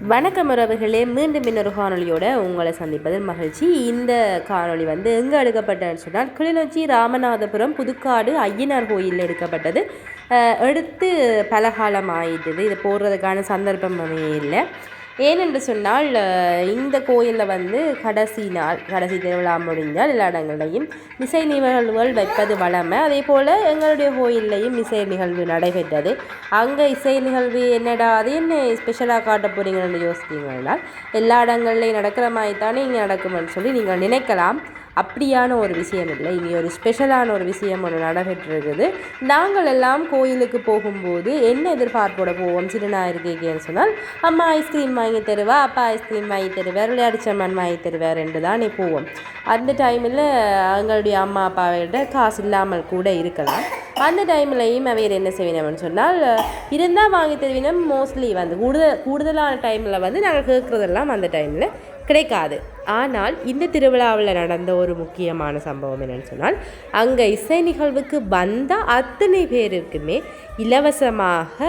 வணக்கம் உறவுகளே மீண்டும் இன்னொரு காணொலியோட உங்களை சந்திப்பதில் மகிழ்ச்சி. இந்த காணொளி வந்து எங்கே எடுக்கப்பட்டதுன்னு சொன்னால் கிளிநொச்சி ராமநாதபுரம் புதுக்காடு ஐயனார் கோயிலில் எடுக்கப்பட்டது. எடுத்து பலகாலம் ஆயிட்டுது இது போடுறதுக்கான சந்தர்ப்பமே இல்லை. ஏனென்று சொன்னால் இந்த கோயிலில் வந்து கடைசி நாள் கடைசி திருவிழா முடிஞ்சால் எல்லா இடங்களையும் இசை நிகழ்வுகள் வைப்பது வளமை அதே போல் எங்களுடைய கோயில்லையும் இசை நிகழ்வு நடைபெற்றது. அங்கே இசை நிகழ்வு என்னடா அது என்ன ஸ்பெஷலாக காட்ட போகிறீங்கன்னு யோசித்தீங்கன்னா எல்லா இடங்கள்லையும் நடக்கிற மாதிரி தானே இங்கே நடக்குமென்னு சொல்லி நீங்கள் நினைக்கலாம். அப்படியான ஒரு விஷயம் இல்லை. இனி ஒரு ஸ்பெஷலான ஒரு விஷயம் ஒன்று நடைபெற்றிருக்குது. நாங்கள் எல்லாம் கோயிலுக்கு போகும்போது என்ன எதிர்பார்ப்போட போவோம்? சிறுநாயிருக்கேன்னு சொன்னால் அம்மா ஐஸ்கிரீம் வாங்கி தருவா? அப்பா ஐஸ்கிரீம் வாங்கி தருவார். விளையாடிச்சம்மன் வாங்கி தருவார் என்று தான் போவோம். அந்த டைமில் எங்களுடைய அம்மா அப்பாவிட காசு இல்லாமல் கூட இருக்கலாம். அந்த டைம்லையும் அவர் என்ன செய்வினோம்னு சொன்னால் இருந்தால் வாங்கி தருவினம். மோஸ்ட்லி வந்து கூடுதல் கூடுதலான டைமில் வந்து நாங்கள் கேட்குறதெல்லாம் அந்த டைமில் கிடைக்காது. ஆனால் இந்த திருவிழாவில் நடந்த ஒரு முக்கியமான சம்பவம் என்னென்னு சொன்னால் அங்கே இசை நிகழ்வுக்கு வந்த அத்தனை பேருக்குமே இலவசமாக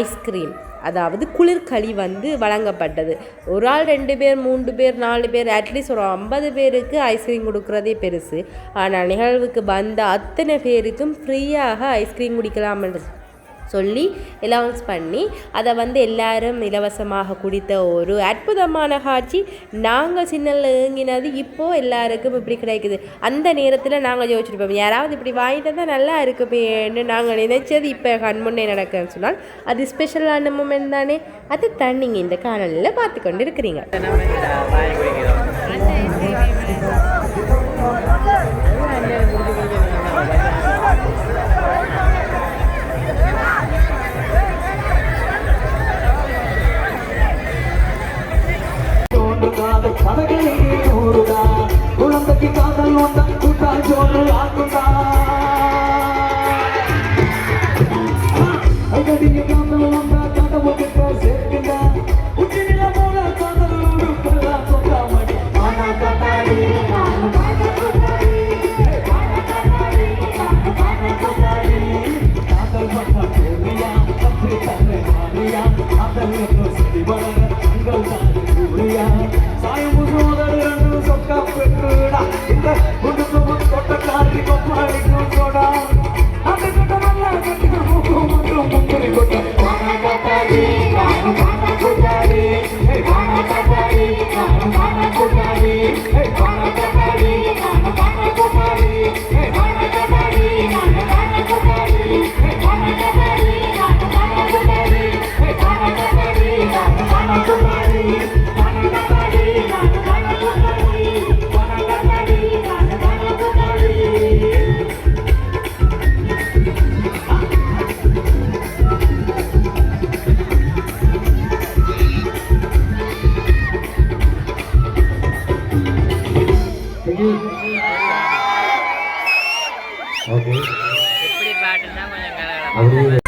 ஐஸ்கிரீம் அதாவது குளிர்களி வந்து வழங்கப்பட்டது. ஒரு ஆள் ரெண்டு பேர் மூன்று பேர் நாலு பேர் அட்லீஸ்ட் ஒரு ஐம்பது பேருக்கு ஐஸ்கிரீம் கொடுக்குறதே பெருசு. ஆனால் நிகழ்வுக்கு வந்த அத்தனை பேருக்கும் ஃப்ரீயாக ஐஸ்கிரீம் குடிக்கலாம்ன்றது சொல்லி அலௌன்ஸ் பண்ணி அதை வந்து எல்லாரும் இலவசமாக குடித்த ஒரு அற்புதமான காட்சி. நாங்கள் சின்னல ஏங்கினது இப்போது எல்லாருக்கும் இப்படி கிடைக்குது. அந்த நேரத்தில் நாங்கள் யோசிச்சிருப்போம் யாராவது இப்படி வாங்கிட்டு தான் நல்லா இருக்குமேன்னு நாங்கள் நினைச்சது இப்போ கண்முன்னே நடக்குன்னு சொன்னால் அது ஸ்பெஷலான மூமெண்ட் தானே. அது தான் நீங்கள் இந்த காணொலியில் பார்த்து கொண்டு இருக்கிறீங்க காதல் என்று சொல்லி வளர தங்கள் ஓகே. எப்படி பாட்டுன்னா கொஞ்சம் கலகலம்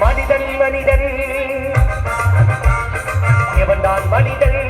மனிதன் மனிதன். எவன்தான் மனிதன்?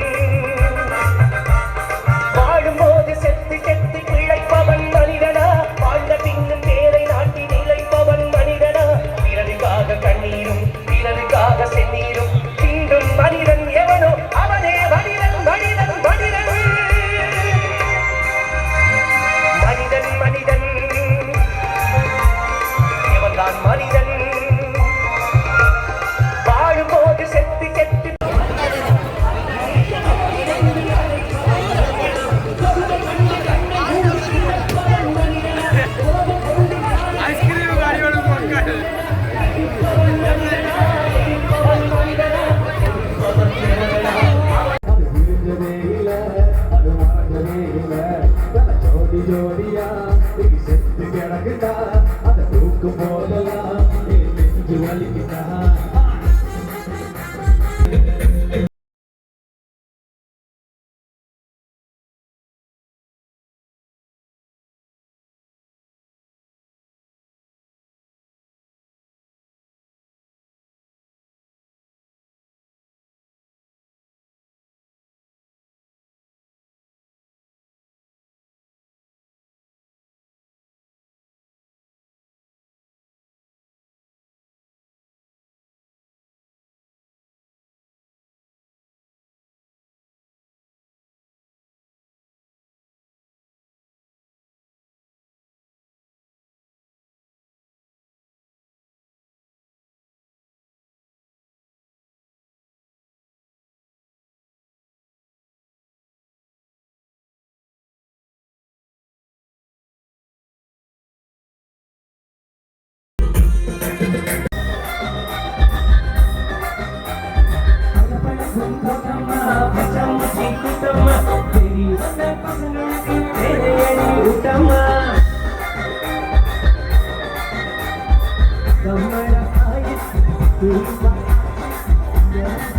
Yeah.